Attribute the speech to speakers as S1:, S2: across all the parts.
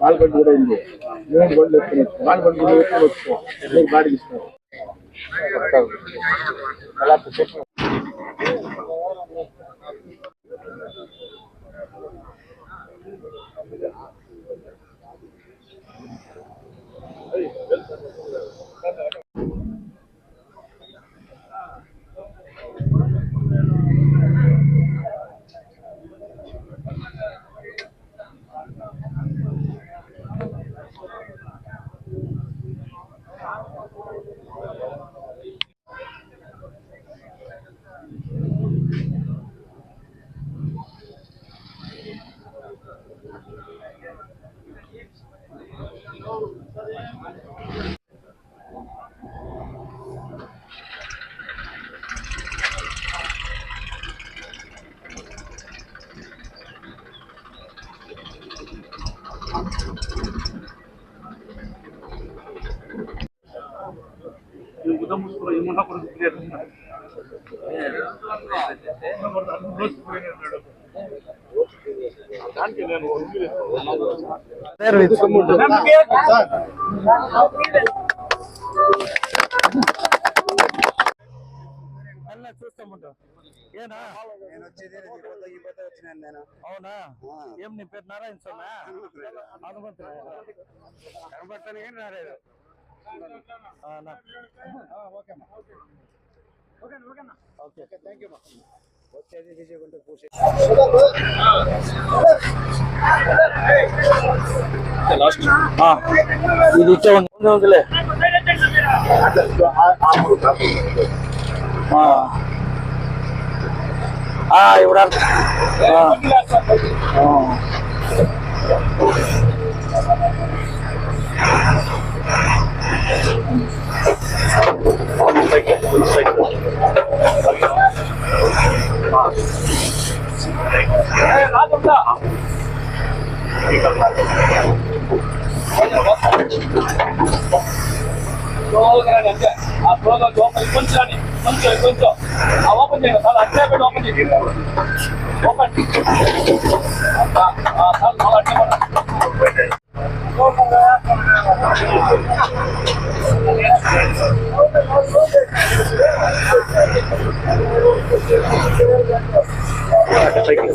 S1: వాళ్ళ బండి కూడా ఉంది మూడు బండ్లు ఎత్తుకొని వచ్చి వాళ్ళ బండి కూడా ఎత్తుకొని వచ్చి మీకు బాడీకి ఇస్తారు అలా చెప్పు చూస్తామంటా ఏనా
S2: నేను వచ్చేది ఈ పొద్దు ఈ పొద్దు వచ్చినాను నేను
S1: అవునా ఏం నీ పేరు నారాయణ స్వామి హనుమంతుడు కనబడతాను ఏం రాలేదు ఓకే థ్యాంక్ యూ
S2: వచ్చేది విజయగుంట పూసే.
S1: ఇది ఇచ్చే ఉంది. ఉందిలే. ఆ. ఆ, ఇప్పుడు అర్థం. ఆ. ఆ.
S3: ఆ ఫ్లోలో లోపల కొంచెం కొంచెం కొంచెం ఆ ఓపెన్ చేయండి చాలా అట్లే పెట్టి ఓపెన్ చేయండి ఓపెన్ చాలా అట్లే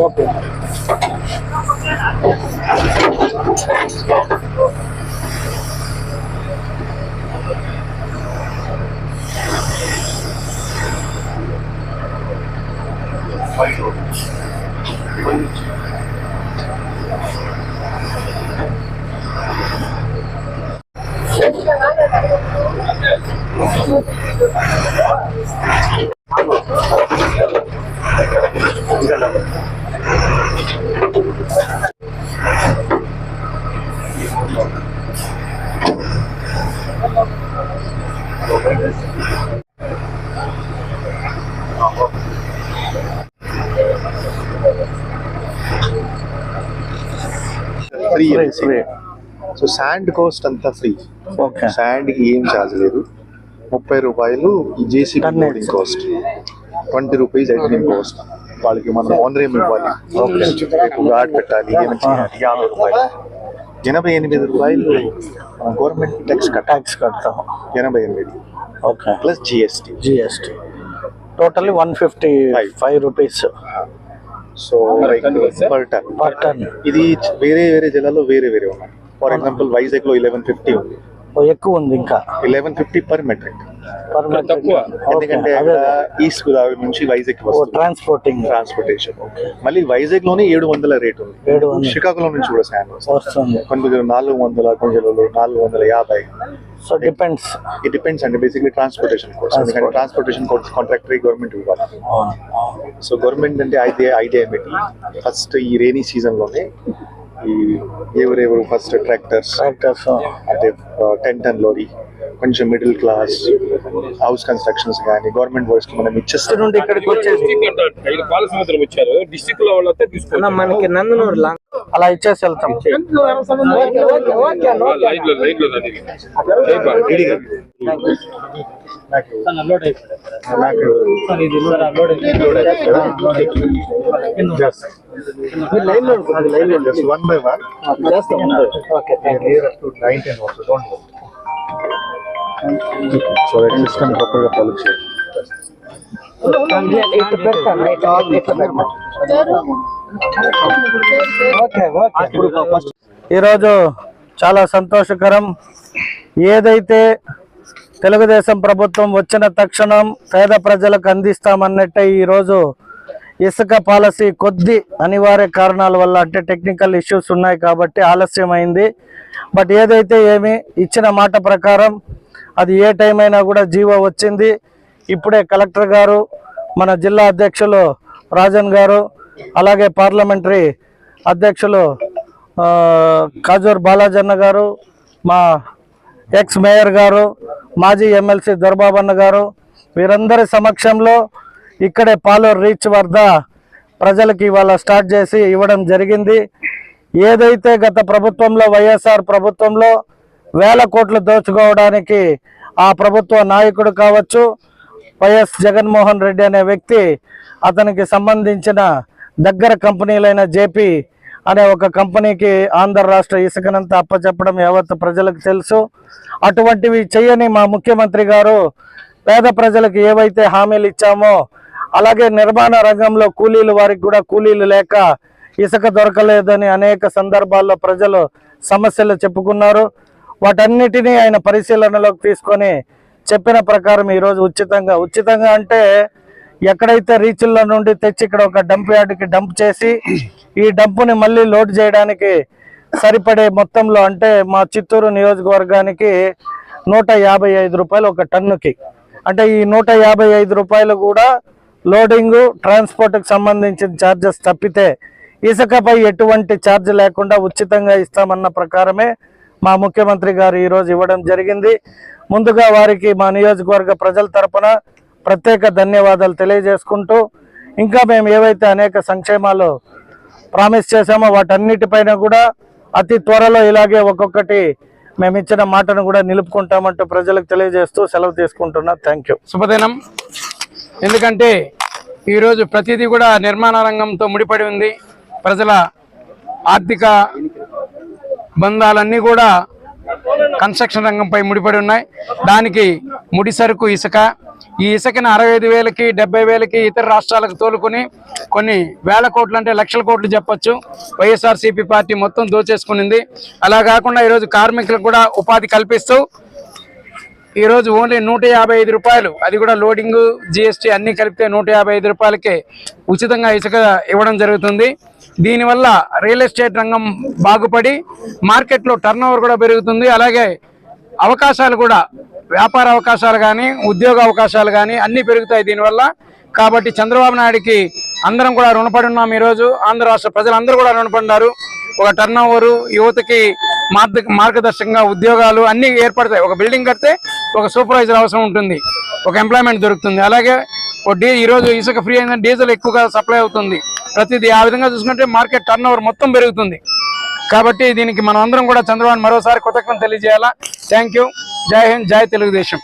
S1: okay
S4: free
S1: free
S4: so sand cost అంతా ఫ్రీ
S1: ఓకే
S4: శాండ్కి ఏం ఛార్జ్ లేదు. ముప్పై రూపాయలు ఈ JCB cost twenty rupees admin cost వాళ్ళకి మనం ఆనరేమ్ ఇవ్వాలి. గార్డ్ పెట్టాలి ఏమి చేయాలి? యాభై రూపాయలు. ఎనభై ఎనిమిది రూపాయలు మన గవర్నమెంట్ ట్యాక్స్
S1: ట్యాక్స్ కడతాం.
S4: ఎనభై ఎనిమిది.
S1: Okay
S4: plus GST
S1: GST totally one fifty five rupees
S4: so like per ton
S1: per ton
S4: ఇది వేరే వేరే జిల్లాలో వేరే వేరే ఉన్నాయి. ఫర్ ఎగ్జాంపుల్ వైజాగ్లో ఇలెవెన్ ఫిఫ్టీ ఉంది.
S1: ఎక్కువ ఉంది ఇంకా.
S4: Eleven fifty per metric
S1: per
S3: తక్కువ.
S4: ఎందుకంటే
S1: అదే
S4: ఈస్ట్ గోదావరి నుంచి వైజాగ్ వస్తుంది.
S1: ట్రాన్స్పోర్టింగ్
S4: ట్రాన్స్పోర్టేషన్ మళ్ళీ వైజాగ్లోనే ఏడు వందల రేట్ ఉంది.
S1: ఏడు.
S4: శ్రీకాకుళం నుంచి కూడా శాండ్ వస్తుంది. కొన్ని నాలుగు వందల కొన్ని నాలుగు వందల యాభై.
S1: సో డిపెండ్స్
S4: ఇట్ డిపెండ్స్ అండి. బేసిక్లీ ట్రాన్స్పోర్టేషన్ కోసం ఎందుకంటే ట్రాన్స్పోర్టేషన్ కాంట్రాక్టరీ గవర్నమెంట్ ఇవ్వాలి. సో గవర్నమెంట్ అంటే ఐడియా ఐడియా ఏమిటి ఫస్ట్ ఈ రైనీ సీజన్లోనే ఈ ఎవరెవరు ఫస్ట్ ట్రాక్టర్స్
S1: ట్రాక్టర్స్
S4: అంటే టెన్ టన్ లోరీ కొంచెం మిడిల్ క్లాస్ హౌస్ కన్స్ట్రక్షన్స్ కానీ గవర్నమెంట్ వర్క్స్కి మనం ఇచ్చేస్తాం.
S1: నుండి ఇక్కడికి వచ్చేసి
S3: వచ్చారు. లో
S2: మనకి నందనూరు లాంగ్
S1: అలా ఇచ్చేసి వెళ్తాం.
S4: One by one so system ప్రాపర్గా ఫాలో చేయాలి
S1: ఈరోజు చాలా సంతోషకరం. ఏదైతే తెలుగుదేశం ప్రభుత్వం వచ్చిన తక్షణం పేద ప్రజలకు అందిస్తామన్నట్టే ఈరోజు ఇసుక పాలసీ కొద్ది అనివార్య కారణాల వల్ల అంటే టెక్నికల్ ఇష్యూస్ ఉన్నాయి కాబట్టి ఆలస్యమైంది. బట్ ఏదైతే ఏమి ఇచ్చిన మాట ప్రకారం అది ఏ టైం అయినా కూడా జీవో వచ్చింది. ఇప్పుడే కలెక్టర్ గారు మన జిల్లా అధ్యక్షులు రాజన్ గారు అలాగే పార్లమెంటరీ అధ్యక్షులు కాజూర్ బాలాజన్న గారు మా ఎక్స్ మేయర్ గారు మాజీ ఎమ్మెల్సీ దొరబాబన్న గారు వీరందరి సమక్షంలో ఇక్కడే పాలూరు రీచ్ వద్ద ప్రజలకి ఇవాళ స్టార్ట్ చేసి ఇవ్వడం జరిగింది. ఏదైతే గత ప్రభుత్వంలో వైఎస్ఆర్ ప్రభుత్వంలో వేల కోట్లు దోచుకోవడానికి ఆ ప్రభుత్వ నాయకుడు కావచ్చు. వైఎస్ జగన్మోహన్ రెడ్డి అనే వ్యక్తి అతనికి సంబంధించిన దగ్గర కంపెనీలైన జేపీ అనే ఒక కంపెనీకి ఆంధ్ర రాష్ట్ర ఇసుకనంతా అప్పచెప్పడం యావత్ ప్రజలకు తెలుసు. అటువంటివి చేయని మా ముఖ్యమంత్రి గారు పేద ప్రజలకు ఏవైతే హామీలు ఇచ్చామో అలాగే నిర్మాణ రంగంలో కూలీలు వారికి కూడా కూలీలు లేక ఇసుక దొరకలేదని అనేక సందర్భాల్లో ప్రజలు సమస్యలు చెప్పుకున్నారు. వాటన్నిటినీ ఆయన పరిశీలనలోకి తీసుకొని చెప్పిన ప్రకారం ఈరోజు ఉచితంగా ఉచితంగా అంటే ఎక్కడైతే రీచ్ల నుండి తెచ్చి ఇక్కడ ఒక డంప్ యార్డ్కి డంప్ చేసి ఈ డంప్ని మళ్ళీ లోడ్ చేయడానికి సరిపడే మొత్తంలో అంటే మా చిత్తూరు నియోజకవర్గానికి నూట యాభై ఐదు రూపాయలు ఒక టన్నుకి. అంటే ఈ నూట యాభై ఐదు రూపాయలు కూడా లోడింగు ట్రాన్స్పోర్ట్కి సంబంధించిన ఛార్జెస్ తప్పితే ఇసుకపై ఎటువంటి ఛార్జ్ లేకుండా ఉచితంగా ఇస్తామన్న ప్రకారమే మా ముఖ్యమంత్రి గారు ఈరోజు ఇవ్వడం జరిగింది. ముందుగా వారికి మా నియోజకవర్గ ప్రజల తరపున ప్రత్యేక ధన్యవాదాలు తెలియజేసుకుంటూ ఇంకా మేము ఏవైతే అనేక సంక్షేమాలు ప్రామిస్ చేశామో వాటన్నిటిపైన కూడా అతి త్వరలో ఇలాగే ఒక్కొక్కటి మేము ఇచ్చిన మాటను కూడా నిలుపుకుంటామంటూ ప్రజలకు తెలియజేస్తూ సెలవు తీసుకుంటున్నా. థ్యాంక్ యూ
S5: శుభదినం. ఎందుకంటే ఈరోజు ప్రతిదీ కూడా నిర్మాణ రంగంతో ముడిపడి ఉంది. ప్రజల ఆర్థిక బంధాలన్నీ కూడా కన్స్ట్రక్షన్ రంగంపై ముడిపడి ఉన్నాయి. దానికి ముడి సరుకు ఇసుక. ఈ ఇసుకని అరవై ఐదు వేలకి డెబ్బై వేలకి ఇతర రాష్ట్రాలకు తోలుకొని కొన్ని వేల కోట్లు అంటే లక్షల కోట్లు చెప్పొచ్చు. వైఎస్ఆర్సీపీ పార్టీ మొత్తం దోచేసుకునింది. అలా కాకుండా ఈరోజు కార్మికులకు కూడా ఉపాధి కల్పిస్తూ ఈరోజు ఓన్లీ నూట యాభై ఐదు రూపాయలు. అది కూడా లోడింగ్ జిఎస్టీ అన్నీ కలిపితే నూట యాభై ఐదు రూపాయలకే ఉచితంగా ఇసుక ఇవ్వడం జరుగుతుంది. దీనివల్ల రియల్ ఎస్టేట్ రంగం బాగుపడి మార్కెట్లో టర్న్ కూడా పెరుగుతుంది. అలాగే అవకాశాలు కూడా వ్యాపార అవకాశాలు కానీ ఉద్యోగ అవకాశాలు కానీ అన్నీ పెరుగుతాయి దీనివల్ల. కాబట్టి చంద్రబాబు నాయుడికి అందరం కూడా రుణపడి ఉన్నాం ఈరోజు. ఆంధ్ర రాష్ట్ర ప్రజలందరూ కూడా రుణపడినారు ఒక టర్న్ ఓవరు యువతకి మార్గ మార్గదర్శకంగా ఉద్యోగాలు అన్నీ ఏర్పడతాయి. ఒక బిల్డింగ్ కడితే ఒక సూపర్వైజర్ అవసరం ఉంటుంది. ఒక ఎంప్లాయ్మెంట్ దొరుకుతుంది. అలాగే ఓ డీ ఈరోజు ఇసుక ఫ్రీ అయిందని డీజిల్ ఎక్కువగా సప్లై అవుతుంది. ప్రతిదీ ఆ విధంగా చూసుకుంటే మార్కెట్ టర్న్ మొత్తం పెరుగుతుంది. కాబట్టి దీనికి మనం అందరం కూడా చంద్రబాబు మరోసారి కృతజ్ఞత తెలియజేయాలా? థ్యాంక్ యూ జై హింద్ జై తెలుగుదేశం.